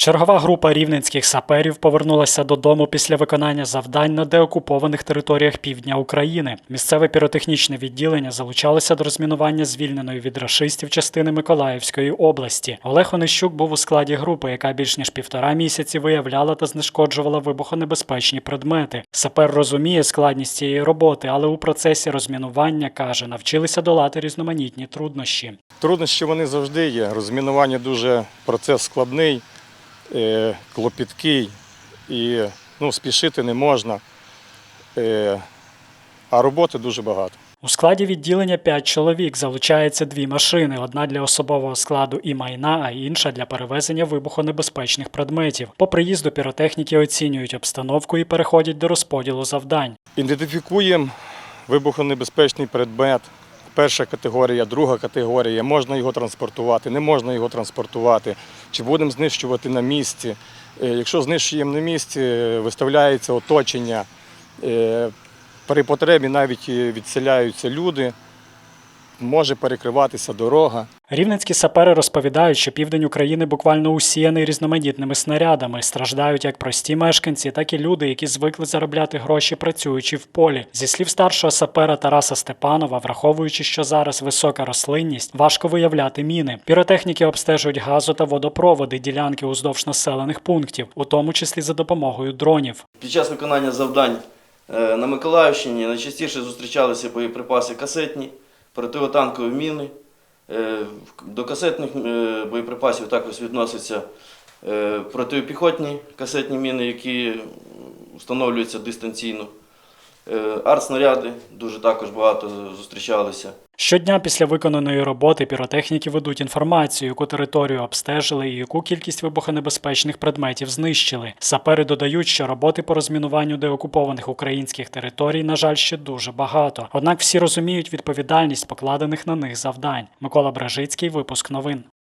Чергова група рівненських саперів повернулася додому після виконання завдань на деокупованих територіях півдня України. Місцеве піротехнічне відділення залучалося до розмінування звільненої від рашистів частини Миколаївської області. Олег Онищук був у складі групи, яка більш ніж півтора місяці виявляла та знешкоджувала вибухонебезпечні предмети. Сапер розуміє складність цієї роботи, але у процесі розмінування каже, навчилися долати різноманітні труднощі. Труднощі вони завжди є. Розмінування дуже процес складний, клопіткий і ну, спішити не можна. Е, А роботи дуже багато. У складі відділення 5 чоловік залучається дві машини: одна для особового складу і майна, а інша для перевезення вибухонебезпечних предметів. По приїзду піротехніки оцінюють обстановку і переходять до розподілу завдань. Ідентифікуємо вибухонебезпечний предмет. Перша категорія, друга категорія. Можна його транспортувати, не можна його транспортувати. Чи будемо знищувати на місці. Е, Якщо знищуємо на місці, е, виставляється оточення. Е, При потребі навіть відселяються люди, може перекриватися дорога. Рівненські сапери розповідають, що південь України буквально усіяний різноманітними снарядами. Страждають як прості мешканці, так і люди, які звикли заробляти гроші, працюючи в полі. Зі слів старшого сапера Тараса Степанова, враховуючи, що зараз висока рослинність, важко виявляти міни. Піротехніки обстежують газу та водопроводи, ділянки уздовж населених пунктів, у тому числі за допомогою дронів. Під час виконання завдань е, на Миколаївщині найчастіше зустрічалися боєприпаси касетні, противотанкові міни. Е, До касетних е, боєприпасів також відносяться е, протипіхотні касетні міни, які встановлюються дистанційно. Е, Артснаряди дуже також багато зустрічалися. Щодня після виконаної роботи піротехніки ведуть інформацію, яку територію обстежили і яку кількість вибухонебезпечних предметів знищили. Сапери додають, що роботи по розмінуванню деокупованих українських територій, на жаль, ще дуже багато. Однак всі розуміють відповідальність покладених на них завдань. Микола Бражицький, випуск новин.